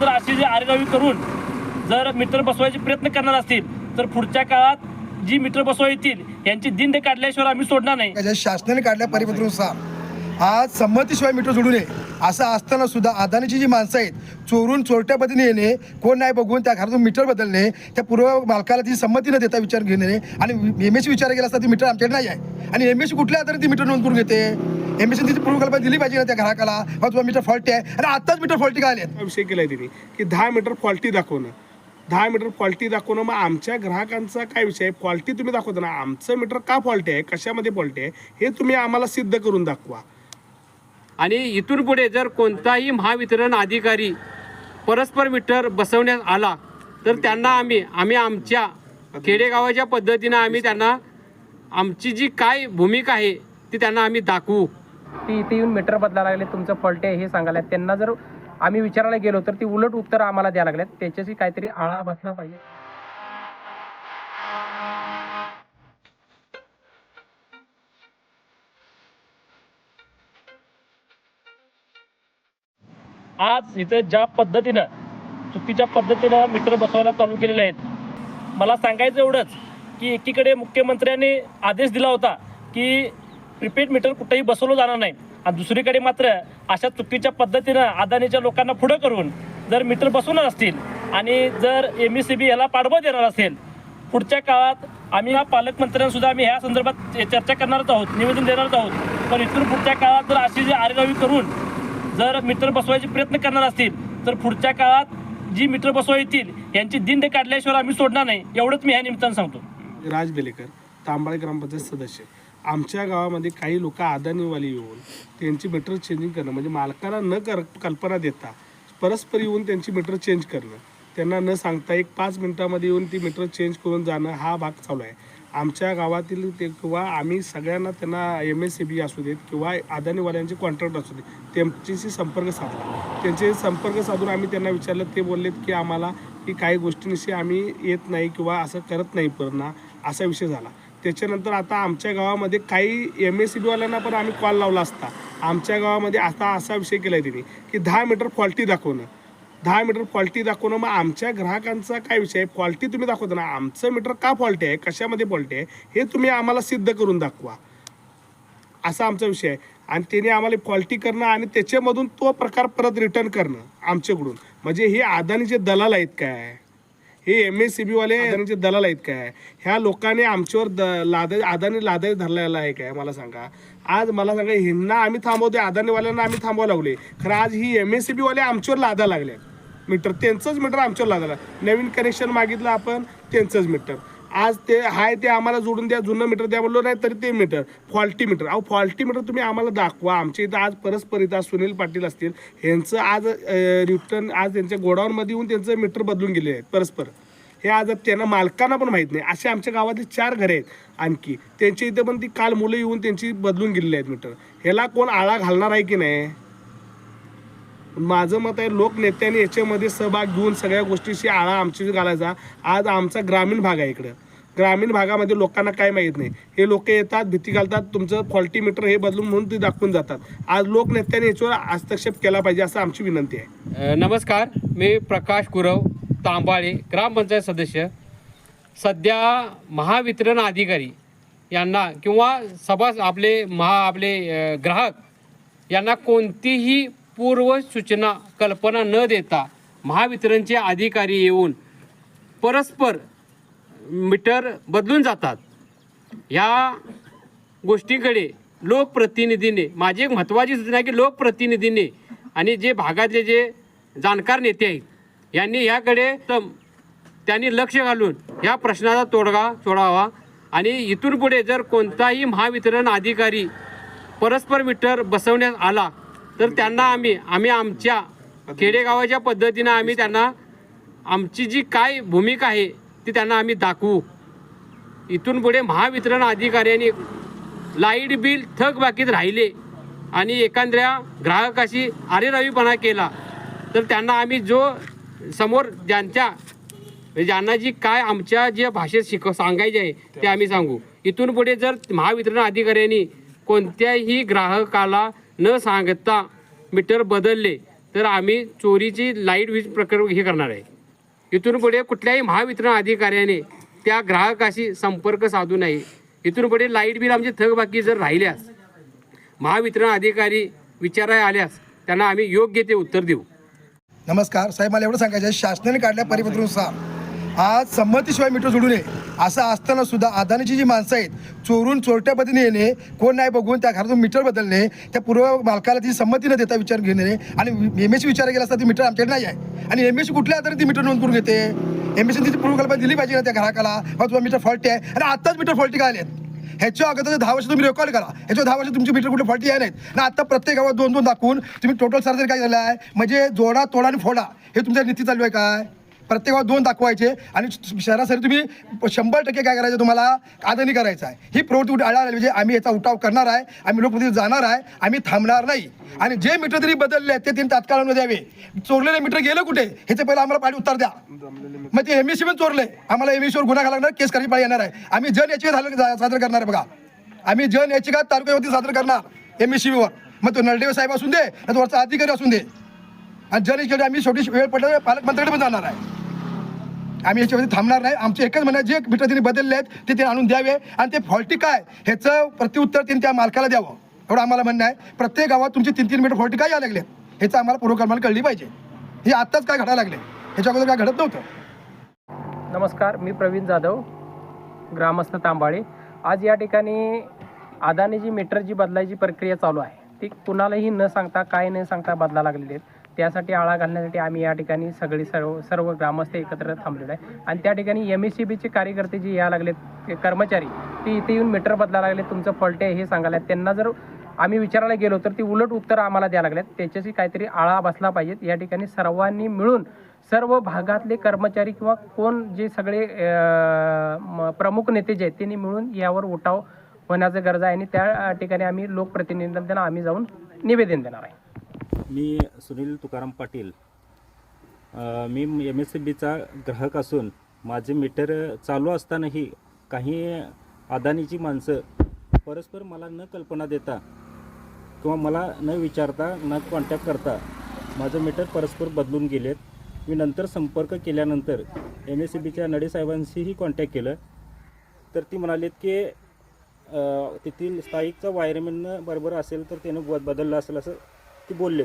काळात जर अशी जी आरेरावी करून जर मीटर बसवायचे प्रयत्न करणार असतील तर पुढच्या काळात जी मीटर बसवा येतील यांची दिंड काढल्याशिवाय आम्ही सोडणार नाही. शासनाने काढल्या परिपत्रानुसार. आज संमतीशिवाय मीटर जोडू नये. असं असताना सुद्धा अदानीची जी माणसं आहेत चोरून चोरट्या पद्धतीने येणे कोण नाही बघून त्या घरातून मीटर बदलणे त्या पूर्व मालकाला ती संमती न देता विचार घेणे आणि एम एस विचार केला असता ती मीटर आमच्याकडे नाही आहे. आणि एम एस कुठल्या आधारे ती मीटर नोंद करून घेते? एम एस तिची पूर्व कल्पना दिली पाहिजे ना त्या ग्राहकाला बा तुला मीटर फॉल्टी आहे. आणि आत्ताच मीटर फॉल्टी काय आले विषय केलाय तिने की दहा मीटर फॉल्टी दाखवणं. दहा मीटर फॉल्टी दाखवणं मग आमच्या ग्राहकांचा काय विषय आहे? फॉल्टी तुम्ही दाखवता ना आमचं मीटर का फॉल्टी आहे? कशामध्ये फॉल्टी आहे? हे तुम्ही आम्हाला सिद्ध करून दाखवा. आणि इथून पुढे जर कोणताही महावितरण अधिकारी परस्पर मीटर बसवण्यात आला तर त्यांना आम्ही आम्ही आमच्या खेडेगावाच्या पद्धतीनं आम्ही त्यांना आमची जी काय भूमिका आहे ती त्यांना आम्ही दाखवू. ती इथे येऊन मीटर बदलायला लागले तुमचं फॉल्ट आहे हे सांगायला त्यांना जर आम्ही विचारायला गेलो तर ती उलट उत्तर आम्हाला द्यायला लागल्यात त्याच्याशी काहीतरी आळा बसला पाहिजे. आज इथं ज्या पद्धतीनं चुकीच्या पद्धतीनं मीटर बसवायला चालू केलेले आहेत मला सांगायचं एवढंच की एकीकडे मुख्यमंत्र्यांनी आदेश दिला होता की प्रिपेड मीटर कुठेही बसवलं जाणार नाही. आणि दुसरीकडे मात्र अशा चुकीच्या पद्धतीनं अदानीच्या लोकांना पुढं करून जर मीटर बसवणार असतील आणि जर एम ई सी बी याला पाठबळ देणार असेल पुढच्या काळात आम्ही हा पालकमंत्र्यांसुद्धा आम्ही ह्या संदर्भात चर्चा करणारच आहोत निवेदन देणारच आहोत. पण इथून पुढच्या काळात जर अशी जी आरेरावी करून जर मित्र बसवायचे प्रयत्न करणार असतील तर पुढच्या काळात जी मित्र बसवा येतील यांची दिंड काढल्याशिवाय आम्ही सोडणार नाही. एवढंच मी ह्या निमित्तानं सांगतो. राज बेलेकर तांबाळे ग्रामपंचायत सदस्य. आमच्या गावामध्ये काही लोक आदानीवाली येऊन त्यांची मीटर चेंजिंग करणं म्हणजे मालकाला न कर कल्पना देता परस्पर येऊन त्यांची मीटर चेंज करणं. त्यांना न सांगता एक पाच मिनिटामध्ये येऊन ती मीटर चेंज करून जाणं हा भाग चालू आहे. आमच्या गावातील ते किंवा आम्ही सगळ्यांना त्यांना एम एस सी बी असू देत किंवा अदानीवाल्यांचे कॉन्ट्रॅक्ट असू देत त्यांच्याशी संपर्क साधला. त्यांचे संपर्क साधून आम्ही त्यांना विचारलं ते बोललेत की आम्हाला की काही गोष्टींविषयी आम्ही येत नाही किंवा असं करत नाही पूर्ण असा विषय झाला. त्याच्यानंतर आता आमच्या गावामध्ये काही एम एस सी बीवाल्यांना पण आम्ही कॉल लावला असता. आमच्या गावामध्ये आता असा विषय केला आहे त्यांनी की दहा मीटर फॉल्टी दाखवणं. दहा मीटर फॉल्टी दाखवणं मग आमच्या ग्राहकांचा काय विषय आहे? फॉल्टी तुम्ही दाखवता ना. आमचं मीटर का फॉल्टी आहे? कशामध्ये फॉल्टी आहे? हे तुम्ही आम्हाला सिद्ध करून दाखवा. असा आमचा विषय आहे. आणि त्याने आम्हाला फॉल्टी करणं आणि त्याच्यामधून तो प्रकार परत रिटर्न करणं आमच्याकडून. म्हणजे हे अदानीचे दलाल आहेत काय? हे एम एस सी बीवाले अदानीचे दलाल आहेत काय? ह्या लोकांनी आमच्यावर द लादा अदानी लादाई धरलेला आहे काय? मला सांगा. आज मला सांगा ह्यांना आम्ही थांबवतोय अदानीवाल्यांना आम्ही थांबवायला लागले खरं आज ही एम एस सी बीवाले आमच्यावर लादा लागले मीटर त्यांचंच मीटर आमच्यावर लादायला नवीन कनेक्शन मागितलं आपण त्यांचंच मीटर. आज ते हाय ते आम्हाला जोडून द्या जुनं मीटर द्या बोललो नाही तरी ते मीटर. Faulty meter. अहो फॉल्टी मीटर तुम्ही आम्हाला दाखवा. आमच्या इथं आज परस्पर इथं सुनील पाटील असतील. ह्यांचं आज रिटर्न आज त्यांच्या गोडाऊनमध्ये येऊन त्यांचं मीटर बदलून गेले आहेत परस्पर. हे आज त्यांना मालकांना पण माहीत नाही. असे आमच्या गावातले चार घरे आहेत आणखी. त्यांच्या इथं पण ती काल मुलं येऊन त्यांची बदलून गेलेली आहेत मीटर. ह्याला कोण आळा घालणार आहे की नाही? माझं मत आहे लोकनेत्यांनी याच्यामध्ये सहभाग घेऊन सगळ्या गोष्टीशी आळा आमची घालायचा. आज आमचा ग्रामीण भाग आहे इकडं. ग्रामीण भागामध्ये लोकांना काय माहीत नाही. हे लोक येतात भीती घालतात तुमचं फॉल्टी मीटर हे बदलून म्हणून ते दाखवून जातात. आज लोकनेत्यांनी याच्यावर हस्तक्षेप केला पाहिजे असं आमची विनंती आहे. नमस्कार. मी प्रकाश गुरव तांबाळे ग्रामपंचायत सदस्य. सध्या महावितरण अधिकारी यांना किंवा सभा आपले महा आपले ग्राहक यांना कोणतीही पूर्व सूचना कल्पना न देता महावितरणचे अधिकारी येऊन परस्पर मीटर बदलून जातात. या गोष्टीकडे लोकप्रतिनिधीने माझी एक महत्त्वाची सूचना आहे की लोकप्रतिनिधीने आणि जे भागातले जे जाणकार नेते आहेत यांनी याकडे तम त्यांनी लक्ष घालून या प्रश्नाचा तोडगा सोडावा आणि इथून पुढे जर कोणताही महावितरण अधिकारी परस्पर मीटर बसवण्यात आला तर त्यांना आम्ही आम्ही आमच्या खेडेगावाच्या पद्धतीनं आम्ही त्यांना आमची जी काय भूमिका आहे ती त्यांना आम्ही दाखवू. इथून पुढे महावितरण अधिकाऱ्यांनी लाइट बिल थकबाकीत राहिले आणि एखाद्या ग्राहकाशी आरेरावीपणा केला. तर त्यांना आम्ही जो समोर ज्यांच्या म्हणजे ज्यांना जी काय आमच्या ज्या भाषेत शिक सांगायचे आहे ते आम्ही सांगू. इथून पुढे जर महावितरण अधिकाऱ्यांनी कोणत्याही ग्राहकाला न सांगता मीटर बदलले तर आम्ही चोरीची लाइट वीज प्रकरण हे करणार आहे. इथून पुढे कुठल्याही महावितरण अधिकाऱ्याने त्या ग्राहकाशी संपर्क साधू नये. इथून पुढे लाइट बिल आमची थकबाकी जर राहिल्यास महावितरण अधिकारी विचाराय आल्यास त्यांना आम्ही योग्य ते उत्तर देऊ. नमस्कार साहेब मला एवढं सांगायचं आहे शासनाने काढल्या परिपत्रानुसार आज संमतीशिवाय मीटर जोडू नये. असं असताना सुद्धा अदानीची जी माणसं आहेत चोरून चोरट्या पद्धतीने येणे कोण नाही बघून त्या घरातून मीटर बदलणे त्या पूर्व मालकाला ती संमती न देता विचार घेणे आणि एम एस विचार केला असता ती मीटर आमच्याकडे नाही आहे. आणि एम एस कुठल्या आधारे ती मीटर नोंद करून घेते. एम एस ती पूर्व कल्पना दिली पाहिजे ना त्या ग्राहकाला हो, बा तुझा मीटर फॉल्टी आहे. आणि आत्ताच मीटर फॉल्टी काय आहेत? ह्याच्या अगोदर दहा वर्ष तुम्ही रेकॉर्ड करा. ह्याच्या दहा वर्ष तुमची मीटर कुठे फॉल्टी आहे नाहीत. ना आता प्रत्येक गावात दोन दोन दाखवून तुम्ही टोटल सर्जरी काय झालं आहे. म्हणजे जोडा तोडा आणि फोडा. हे तुमच्या नीती चालू आहे काय? प्रत्येकाला दोन दाखवायचे आणि शहरासाठी तुम्ही शंभर टक्के काय करायचं तुम्हाला? आदरणी करायचं आहे. ही प्रवृत्ती कुठे आळा म्हणजे आम्ही याचा उठाव करणार आहे आम्ही लोकप्रतिनिधी जाणार आहे आम्ही थांबणार नाही. आणि जे मीटर तरी बदलले आहेत ते त्यांनी तात्काळ द्यावे. चोरलेले मीटर गेलं कुठे? ह्याचे पहिलं आम्हाला पाणी उत्तर द्या. मग ते एम एस पण चोरले. आम्हाला एम वर गुन्हा घालणार केस करायची पाहिजे येणार आहे. आम्ही जन याचिका झालं सादर करणार आहे बघा. आम्ही जन याचिका तालुक्यावरती सादर करणार एम एस वर. मग तो नळदेव साहेब असून दे तो वरचा अधिकारी असून दे. आणि जन याच्याकडे आम्ही शेवटी वेळ पडल्यावर पालकमंत्र्याकडे पण जाणार आहे. आम्ही याच्यावरती थांबणार नाही. आमचे एकच म्हणा जे मीटर त्यांनी बदलले आहेत ते त्यांनी आणून द्यावे. आणि ते फॉल्टी काय? ह्याचं प्रत्युत्तर त्यांनी त्या मालकाला द्यावं. एवढं आम्हाला म्हणणं आहे. प्रत्येक गावात तुमचे तीन तीन मीटर फॉल्टी काय यायला लागले? ह्याचं आम्हाला पूर्वकल्पना कळली पाहिजे. हे आत्ताच काय घडायला लागले? ह्याच्या अगोदर काय घडत नव्हतं? नमस्कार मी प्रवीण जाधव ग्रामस्थ तांबाळे आज या ठिकाणी अदानी जी मीटर जी बदलायची प्रक्रिया चालू आहे. ती कुणालाही न सांगता काय न सांगता बदला लागलेली आहेत. त्यासाठी आळा घालण्यासाठी आम्ही या ठिकाणी सगळी सर्व सर्व ग्रामस्थ एकत्र थांबलेलो आहे. आणि त्या ठिकाणी एम एस सी बीचे कार्यकर्ते जे या लागलेत कर्मचारी ते इथे येऊन मीटर बदलायला लागले तुमचं फॉल्ट आहे हे सांगायला त्यांना जर आम्ही विचारायला गेलो तर ती उलट उत्तर आम्हाला द्यायला लागल्यात त्याच्याशी काहीतरी आळा बसला पाहिजेत या ठिकाणी सर्वांनी मिळून सर्व भागातले कर्मचारी किंवा कोण जे सगळे म- प्रमुख नेते जे आहेत त्यांनी मिळून यावर उठाव होण्याचं गरज आहे. आणि त्या ठिकाणी आम्ही लोकप्रतिनिधींना आम्ही जाऊन निवेदन देणार आहे. मी सुनील तुकाराम पाटील. मी एम एस सी बीचा ग्राहक असून माझे मीटर चालू असतानाही काही अदानीची माणसं परस्पर मला न कल्पना देता किंवा मला न विचारता न कॉन्टॅक्ट करता माझं मीटर परस्पर बदलून गेलेत. मी नंतर संपर्क केल्यानंतर एम एस सी बीच्या नडेसाहेबांशीही कॉन्टॅक्ट केलं. तर ती म्हणालीत की तेथील स्थायिकचा वायरमॅन बरोबर असेल तर त्यानं ब बदललं असेल असं ते बोलले.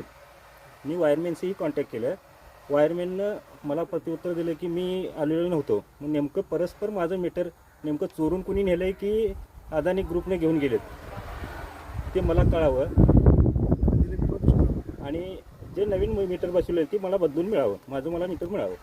मी वायरमॅनशीही कॉन्टॅक्ट केलं. वायरमॅननं मला प्रतिउत्तर दिलं की मी आलेलो नव्हतो. मग नेमकं परस्पर माझं मीटर नेमकं चोरून कुणी नेलं आहे की अदानी ग्रुपने घेऊन गेलेत? ते मला कळावं. आणि जे नवीन मीटर बसवलं आहे ते मला बदलून मिळावं. माझं मला मीटर मिळावं.